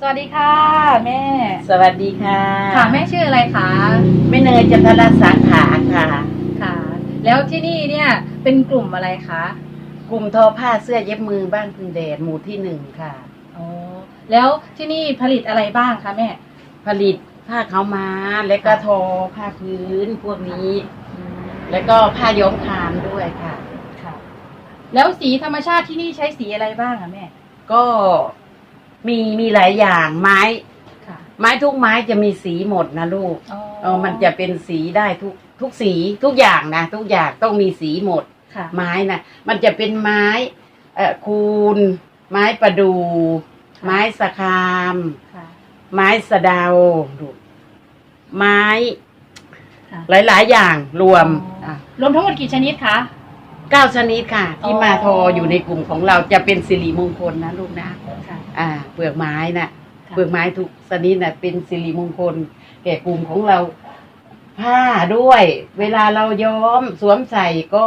สวัสดีค่ะแม่ สวัสดีค่ะค่ะแม่ชื่ออะไรคะแม่เนยจันทรสาขาค่ะ ค่ะ แล้วที่นี่เนี่ยเป็นกลุ่มอะไรคะกลุ่มทอผ้าเสื้อเย็บมือบ้านพึงแดดหมู่ที่หนึ่งค่ะอ๋อแล้วที่นี่ผลิตอะไรบ้างคะแม่ ผลิตผ้าขาวม้าและก็ทอผ้าพื้นพวกนี้ แล้วก็ผ้าย้อมคามด้วยค่ะ ค่ะ แล้วสีธรรมชาติที่นี่ใช้สีอะไรบ้างอะแม่ ก็ มีมีหลายอย่างไม้ ค่ะไม้ทุกไม้จะมีสีหมดนะลูกอ๋อเออมันจะเป็นสีได้ทุกทุกสีทุกอย่างนะทุกอย่างต้องมีสีหมด ค่ะไม้นะมันจะเป็นไม้เอ่อคูนไม้ประดูค่ะไม้สะคาม ค่ะ ไม้สะเดาดูไม้ค่ะ หลาย ๆ อย่างรวมอ๋อรวมทั้งหมดกี่ชนิดคะ เก้าชนิดค่ะ ที่อ๋อมาทออยู่ในกลุ่มของเราจะเป็นสิริมงคลนะลูกนะ ค่ะ อ่าเปลือกไม้น่ะค่ะ เปลือกไม้ทุกชนิดน่ะเป็นสิริมงคล แก่กลุ่มของเรา ผ้าด้วย เวลาเราย้อมสวมใส่ก็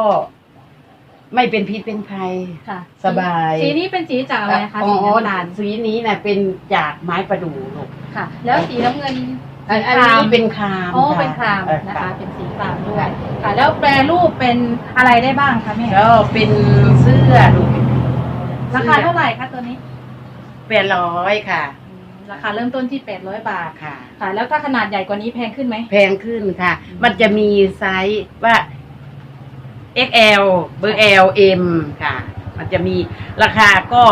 ไม่เป็นพิษเป็นภัยค่ะ สบาย สีนี้เป็นสีจากอะไรคะอ๋สีอน้ำตาลสีนี้น่ะเป็นจากไม้ประดู่ลูกค่ะ แล้วสีน้ำเงินอันสีอันครามนี้เป็นครามอ๋อค่ะเป็นครามเออนะคะ เป็นสีครามด้วยค่ะ แล้วแปรรูปเป็นอะไรได้บ้างคะแม่ก็เป็นเสื้อลูกราคาเท่าไหร่คะตัวนี้ แปดร้อยค่ะ อืมราคาเริ่มต้นที่ 800 บาทค่ะ ค่ะ แล้วถ้าขนาดใหญ่กว่านี้แพงขึ้นไหม แพงขึ้นค่ะ มันจะมีไซส์ว่า XL เบอร์ L M ค่ะ มันจะมีราคาก็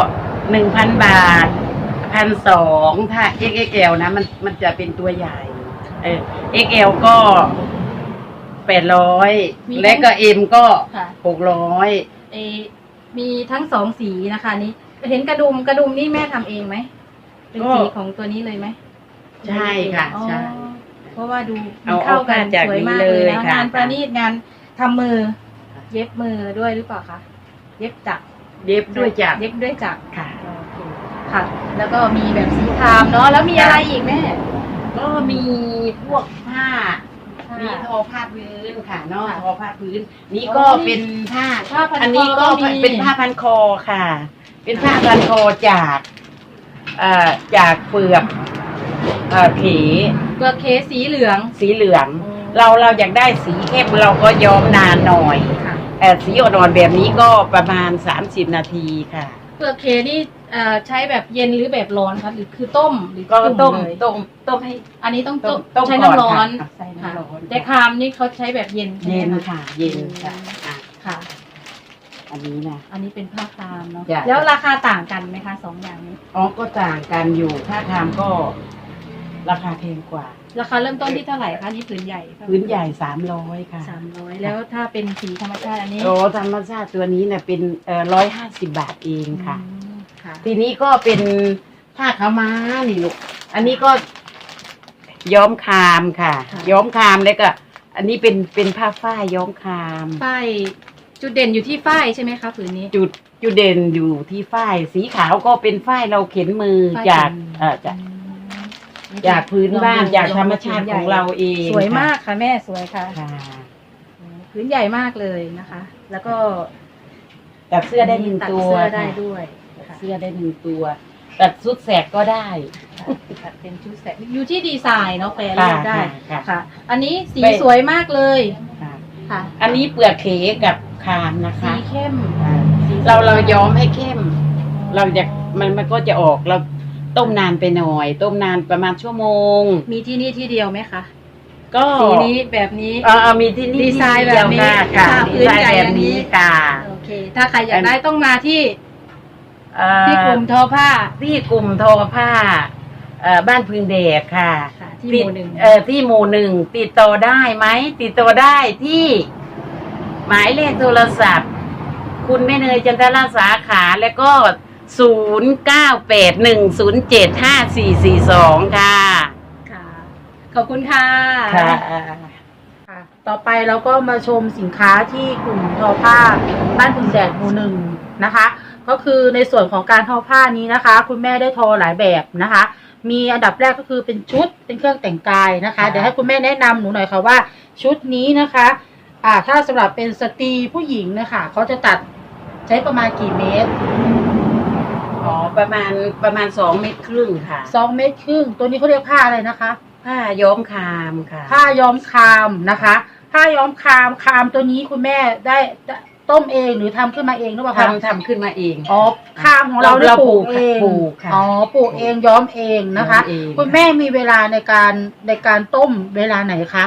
หนึ่งพันบาทพันสองถ้า XXL นะ มันมันจะเป็นตัวใหญ่ เออ XL ก็แปดร้อยและก็ M ก็ค่ะ หกร้อย เอมีทั้งสองสีนะคะนี้ เห็นกระดุมกระดุมนี่แม่ทำเองไหมเป็นสีของตัวนี้เลยไหมใช่ค่ะอ๋อใช่เพราะว่าดูมัเอานเข้ากันเอามาจากสวยมากนี้เลยเลยนะค่ะ งานประณีตงานทำมือค่ะเย็บมือด้วยหรือเปล่าคะเย็บจักรเย็บด้วยจากเย็บด้วยจักร ค่ะ โอเคค่ะ แล้วก็มีแบบสีครามเนาะ แล้วมีอะไรอีกแม่ก็มีพวกผ้าค่ะมีทอผ้าพื้นค่ะเนอกค่ะทอผ้าพื้น นี่ก็อ๋อเป็นผ้า ผ้าพันคออันนี้ก็ก็มีเป็นผ้าพันคอค่ะ เป็นผ้าพันคอจากเอ่อจากเปลือกเอ่อเขเปลือกเคสีเหลือง สีเหลือง อืม เราเราอยากได้สีเข้มเราก็ย้อมนานหน่อยค่ะเอ่อสีอ่อนๆแบบนี้ก็ประมาณ 30 นาทีค่ะ เปลือกเคนี่เอ่อใช้แบบเย็นหรือแบบร้อนครับหรือคือต้มหรือก็ต้มเลยต้มต้มให้ อันนี้ต้องต้มต้มใช้ก่อนน้ำร้อนค่ะใส่น้ำร้อน ค่ะแต่ครามนี่เขาใช้แบบเย็นใช่ไหมเย็นคะ ค่ะ เย็นค่ะอะ ค่ะ อันนี้นะ อันนี้เป็นผ้าครามเนาะ จ้ะ แล้วราคาต่างกันไหมคะสองอย่างนี้ อ๋อก็ต่างกันอยู่ถ้าทำก็ ราคาแพงกว่า ราคาเริ่มต้นที่เท่าไหร่คะนี่ผืนใหญ่พื้นใหญ่สามร้อยค่ะสามร้อยแล้วถ้าเป็นสีธรรมชาติอันนี้โอ้ธรรมชาติตัวนี้เนี่ยเป็นเอ่อร้อยห้าสิบบาทเองค่ะ อืมค่ะ ทีนี้ก็เป็นผ้าขาวม้านี่ลูก อันนี้ก็ย้อมคามค่ะย้อมคามแล้วก็ อันนี้เป็นเป็นผ้าฝ้ายย้อมคามฝ้าย จุดเด่นอยู่ที่ฝ้ายใช่ไหมคะผืนนี้ จุดจุดเด่นอยู่ที่ฝ้ายสีขาวก็เป็นฝ้ายเราเข็นมือฝ้ายจากเข็นเอ่อจากอืมจากพื้นบ้านลองดูจากธรรมชาติของเราเองสวยมากค่ะแม่สวยค่ะค่ะพื้นใหญ่มากเลยนะคะ แล้วก็ตัดเสื้อได้หนึ่งตัดตัวเสื้อได้ค่ะ ด้วยตัดค่ะเสื้อได้หนึ่งตัวตัดสุดแสกก็ได้ตัดเป็นชุดแสกอยู่ที่ดีไซน์เนาะแปลรูค่ะปได้ค่ะ ค่ะ อันนี้สีไปสวยมากเลยค่ะค่ะ อันนี้เปลือกเขกับคามนะคะ สีเข้มอ่าเราเราย้อมให้เข้ม เราจะมันมันก็จะออกเราต้มนานไปหน่อย ต้มนานประมาณชั่วโมง มีที่นี่ที่เดียวไหมคะก็สีนี้แบบนี้ เออเออมีที่นี่ดีไซน์ที่เดียวแบบนี้ค่ะค่ะค่ะดีพื้นไซน์ใหญ่แบอบย่างนี้นี้ ค่ะโอเค ถ้าใครอยากได้ต้องมาที่เอ่อที่กลุ่มทอผ้าที่กลุ่มทอผ้าเอ่อบ้านพึงเดกค่ะค่ะที่หมู่หนึ่งเออที่หมู่หนึ่งติดต่อได้ไหมติดต่อได้ที่ หมายเลขโทรศัพท์ คุณแม่เนยจันทราสาขาแล้วก็ศูนย์เก้าแปดหนึ่งศูนย์เจ็ดห้าสี่สี่สองค่ะ ค่ะ ขอบคุณค่ะค่ะ ค่ะต่อไปเราก็มาชมสินค้าที่กลุ่มทอผ้าบ้านคุณแดดหมู่หนึ่งนะคะ ก็คือในส่วนของการทอผ้านี้นะคะ คุณแม่ได้ทอหลายแบบนะคะ มีอันดับแรกก็คือเป็นชุดเป็นเครื่องแต่งกายนะคะค่ะเดี๋ยวให้คุณแม่แนะนำหนูหน่อยค่ะว่า ชุดนี้นะคะ อ่าถ้าสำหรับเป็นสตรีผู้หญิงนะคะเขาจะตัดใช้ประมาณกี่เมตรอ๋อประมาณประมาณสองเมตรครึ่งค่ะสองเมตรครึ่ง ตัวนี้เขาเรียกผ้าอะไรนะคะ ผ้าย้อมคามค่ะ ผ้าย้อมคามนะคะ ผ้าย้อมคามคามตัวนี้คุณแม่ได้ได้ต้มเองหรือทำขึ้นมาเองหรือเปล่าคะทำทำขึ้นมาเองอ๋อคามของเราเราได้เราปลูกปลูกเองปลูกค่ะอ๋อปลูกเองย้อมเองนะคะย้อมเองคุณแม่มีเวลาในการในการต้มเวลาไหนคะ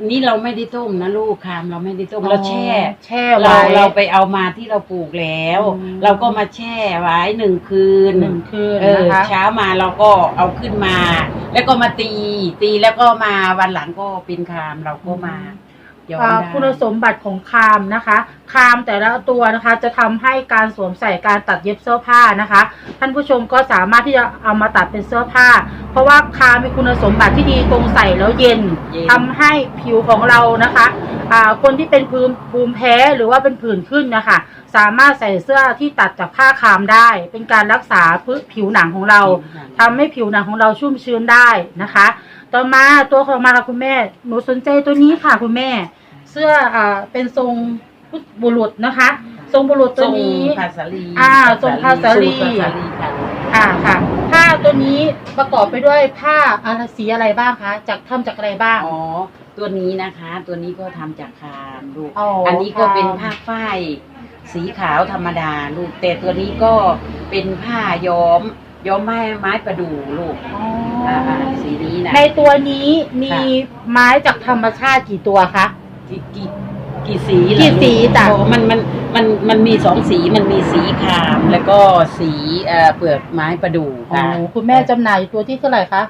อันนี้เราไม่ได้ต้มนะลูกคามเราไม่ได้ต้มเราแช่ แช่เราไว้ เราไปเอามาที่เราปลูกแล้ว อืม เราก็มาแช่ไว้หนึ่งคืนหนึ่งคืนเออนะคะ เช้ามาเราก็เอาขึ้นมา แล้วก็มาตี ตีแล้วก็มาวันหลังก็เป็นคามเราก็มา ย้อมอ่าได้คุณสมบัติของคามนะคะ คามแต่ละตัวนะคะจะทำให้การสวมใส่การตัดเย็บเสื้อผ้านะคะ ท่านผู้ชมก็สามารถที่จะเอามาตัดเป็นเสื้อผ้า เพราะว่าคามมีคุณสมบัติที่ดีตรงใส่แล้วเย็นเย็นทำให้ผิวของเรานะคะอ่าคนที่เป็นภูมิภูมิแพ้หรือว่าเป็นผื่นขึ้นนะคะ สามารถใส่เสื้อที่ตัดจากผ้าคามได้ เป็นการรักษาพื้นผิวหนังของเราทำให้ผิวหนังของเราชุ่มชื้นได้นะคะ ต่อมาตัวของมาค่ะคุณแม่ หนูสนใจตัวนี้ค่ะคุณแม่ เสื้ออ่าเป็นทรงบุรุษนะคะ ทรงบุรุษตัวนี้ทรงภาษาลีอ่าทรงภาษาลี ทรงภาษาลีค่ะอ่าค่ะ ผ้าตัวนี้ประกอบไปด้วยผ้าอะไรสีอะไรบ้างคะจากทำจากอะไรบ้าง อ๋อ ตัวนี้นะคะ ตัวนี้ก็ทำจากคามลูก อ๋ออัอันนี้ก็เป็นคามผ้าฝ้ายสีขาวธรรมดาลูก แต่ตัวนี้ก็เป็นผ้าย้อม ย้อมไม้ไม้ประดู่ลูกอ๋ออ่าอ่าสีนี้นะ ในตัวนี้มีค่ะไม้จากธรรมชาติกี่ตัวคะ กี่กี่กี่สีล่ะกี่สีลูกจ้ะ โอ้มันมันมันมันมีสองสีมันมีสีครามแล้วก็สีเอ่อเปลือกไม้ประดู่อ๋อค่ะคุณแม่จำหน่ายตัวที่เท่าไหร่คะ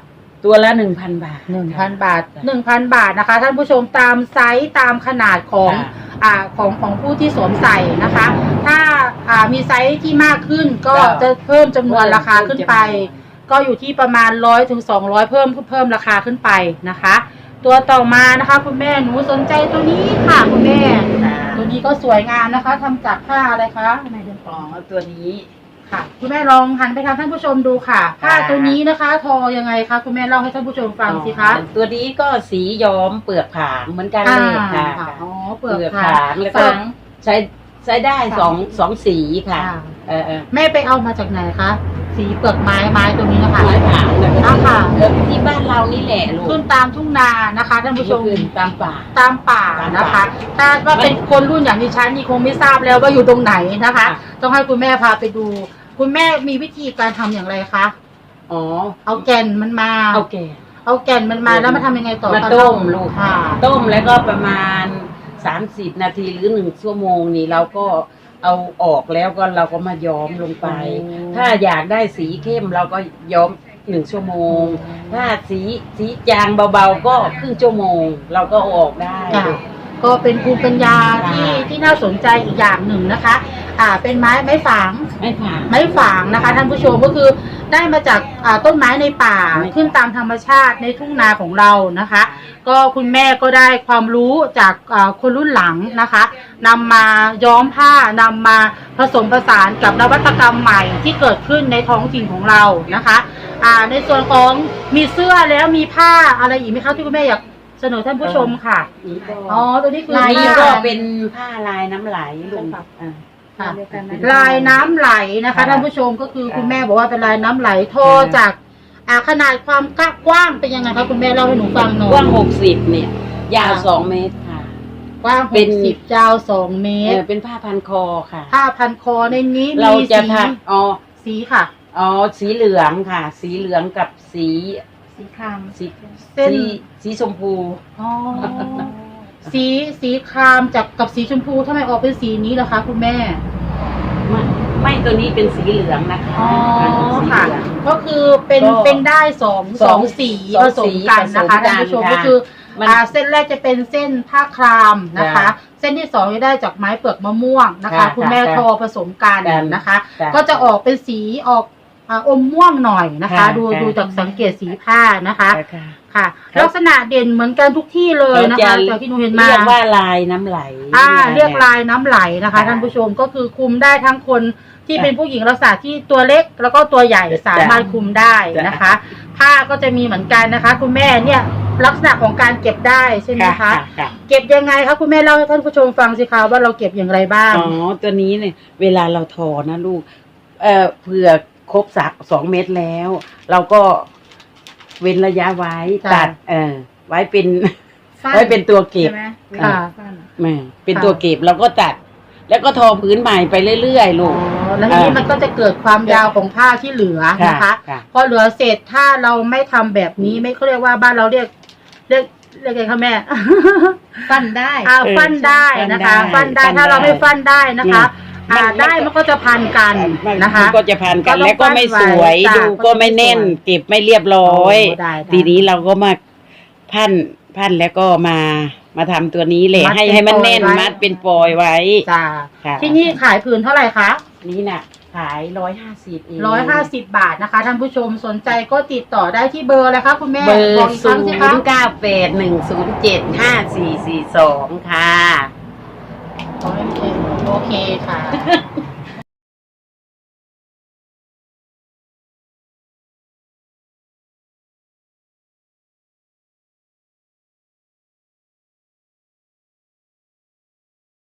ตัวละหนึ่งพันบาทหนึ่งพันบาทจ้ะหนึ่งพันบาทนะคะ ท่านผู้ชมตามไซส์ตามขนาดของค่ะ อ่าของของผู้ที่สวมใส่นะคะ ถ้าอ่ามีไซส์ที่มากขึ้นก็ก็จะเพิ่มจำนวนเพิ่มราคาขึ้นไปจำนวนก็อยู่ที่ประมาณร้อยถึงสองร้อยเพิ่มเพิ่มราคาขึ้นไปนะคะ ตัวต่อมานะคะ คุณแม่หนูสนใจตัวนี้ค่ะคุณแม่ค่ะตัวนี้ก็สวยงามนะคะทำจากผ้าอะไรคะไหนเดินอ๋อตัวนี้ค่ะ คุณแม่ลองหันไปทางท่านผู้ชมดูค่ะผ้าค่ะตัวนี้นะคะ ทอยังไงคะคุณแม่เล่าให้ท่านผู้ชมฟังสิคะอ๋อตัวนี้ก็สีย้อมเปลือกผางเหมือนกันเลยค่ะอ่าค่ะอ๋อเปลือกเปลือกผาผางแล้วก็ฝังใช้ใช้ได้สองสองสีค่ะค่ะเออเออแม่ไปเอามาจากไหนคะ สีเปลือกไม้ไม้ตัวนี้นะคะไม้ผางแล้วอ่าค่ะเออที่บ้านเรานี่แหละลูกขึ้นตามทุ่งนานะคะท่านผู้ชม ขึ้นตามป่า ตามป่าตามนะป่าคะ ถ้าว่าเป็นคนรุ่นอย่างดิฉันนี่คงไม่ทราบแล้วว่าอยู่ตรงไหนนะคะค่ะต้องให้คุณแม่พาไปดู คุณแม่มีวิธีการทำอย่างไรคะ อ๋อ เอาแก่นมันมา เอาแก่เอาแก่นมันมาแล้วมาทำยังไงต่อมาคะต้มลูกค่ะ ต้มแล้วก็ประมาณสามสิบนาทีหรือหนึ่งชั่วโมงนี่เราก็ เอาออกแล้วก็เราก็มาย้อมลงไป ถ้าอยากได้สีเข้มเราก็ย้อมหนึ่งชั่วโมง ถ้าสีสีจางเบาๆก็ครึ่งชั่วโมง เราก็เอาออกได้ ค่ะ ก็เป็นภูมิปัญญาที่ค่ะที่น่าสนใจอีกอย่างหนึ่งนะคะ อ่า เป็นไม้ไม้ฝาง ไม่ผ่าน ไม้ฝางนะคะ ท่านผู้ชมก็คือได้มาจากอ่าต้นไม้ในป่าไม่ขึ้นตามธรรมชาติในทุ่งนาของเรานะคะ ก็คุณแม่ก็ได้ความรู้จากอ่าคนรุ่นหลังนะคะนำมาย้อมผ้านำมาผสมผสานกับนวัตกรรมใหม่ที่เกิดขึ้นในท้องถิ่นของเรานะคะ อ่าในส่วนของมีเสื้อแล้วมีผ้าอะไรอีกไหมคะที่คุณแม่อยาก เสนอท่านผู้ชมค่ะนี่ก็อ๋อ ตัวนี้คือลายผ้าก็เป็นผ้าลายน้ำไหลลูกค่ะอ่า ค่ะเดียวกันไหมลายน้ำไหลนะคะค่ะท่านผู้ชมก็คือค่ะคุณแม่บอกว่าเป็นลายน้ำไหลทอค่ะ จากอ่าขนาดความกว้างเป็นยังไงคะคุณแม่เล่าให้หนูฟังหน่อยกว้างหกสิบเนี่ย ยาวค่ะสองเมตรค่ะ กว้างเป็เป็นนสิบยาวสองเมเอตอรเป็นผ้าพันคอค่ะ ผ้าพันคอในนี้เรามีจะสีถักอ๋อ สีค่ะ อ๋อ สีเหลืองค่ะ สีเหลืองกับสี สีคราม สีเส้น สีสีชมพู อ๋อ สีสีครามจากกับสีชมพูทำไมออกเป็นสีนี้ล่ะคะคุณแม่ ไม่ไม่ตัวนี้เป็นสีเหลืองนะคะอ๋อเป็นสีค่ะเหลือง ก็คือเป็นก็เป็นได้สองสสอองงสีสองผสมกันนะคะสีผสมกันท่านผู้ชมค่ะก็คือมันอ่าเส้นแรกจะเป็นเส้นผ้าครามนะคะค่ะเส้นที่สองจะได้จากไม้เปลือกมะม่วงนะคะค่ะคุณแม่ค่ะทอผสมกันกันนะคะค่ะก็จะออกเป็นสีออก อ่าอมม่วงหน่อยนะคะ ค่ะดูค่ะ ดูจากสังเกตสีผ้านะคะ ค่ะ ค่ะ ครับ ลักษณะเด่นเหมือนกันทุกที่เลยนะคะจากที่หนูเห็นมา เรียกว่าลายน้ำไหล อ่านี่เรียกลายน้ำไหลนะคะ ค่ะท่านผู้ชมก็คือคุมได้ทั้งคนที่ค่ะเป็นผู้หญิงลักษณะที่ตัวเล็กแล้วก็ตัวใหญ่จ้ะสามารถคุมได้นะคะ ผ้าก็จะมีเหมือนกันนะคะ คุณแม่เนี่ยลักษณะของการเก็บได้ใช่ไหมคะค่ะเก็บยังไงคะคุณแม่เล่าให้ท่านผู้ชมฟังสิคะว่าเราเก็บอย่างไรบ้าง อ๋อ ตัวนี้เนี่ย เวลาเราทอนะลูก เอ่อเผื่อ ครบสักสองเม็ดแล้ว เราก็เว้นระยะไว้จ้ะ ตัด เออ ไว้เป็นฟันไว้เป็นตัวเก็บ ใช่ไหมค่ะฟันแม่เป็นค่ะตัวเก็บเราก็ตัด แล้วก็ทอพื้นใหม่ไปเรื่อยๆลูอ๋ก อแล้วทีนี้มันก็จะเกิดความยาวของผ้าที่เหลือนะคะ ค่ะ พอเหลือเศษถ้าเราไม่ทำแบบนี้ไม่เขาเรียกว่าบ้านเราเรียกเรียกเรียกไงคะแม่ ฟันได้ อ่าฟันได้นะคะฟันได้ถ้าเราไม่ฟันได้นะคะมัน อ่ามันได้มันก็จะพันกันนะคะ มัก็จะพันกันก็ต้องแล้วก็ไม่สวยปั้นไว้ดูจ้ะก็ไม่แน่นก็จะไม่สวยเก็บไม่เรียบร้อย โอ้ได้ได้ทีนี้เราก็มาพันพันแล้วก็มามาทำตัวนี้แหละมัดให้เป็นให้มันแน่นปอยไว้ มัดเป็นปอยไว้ จ้าค่ะ ที่นี่ขายผืนเท่าไหร่คะ นี่น่ะ ขายร้อยห้าสิบเอง ร้อยห้าสิบบาทนะคะท่านผู้ชมสนใจก็ติดต่อได้ที่เบอร์อะไรคะคุณแม่เบอบอกร์อีกคศูรั้งนสิคะย์เก้าแปดหนึ่งศูนย์เจ็ดห้าสี่สี่สองค่ะ โอเคค่ะ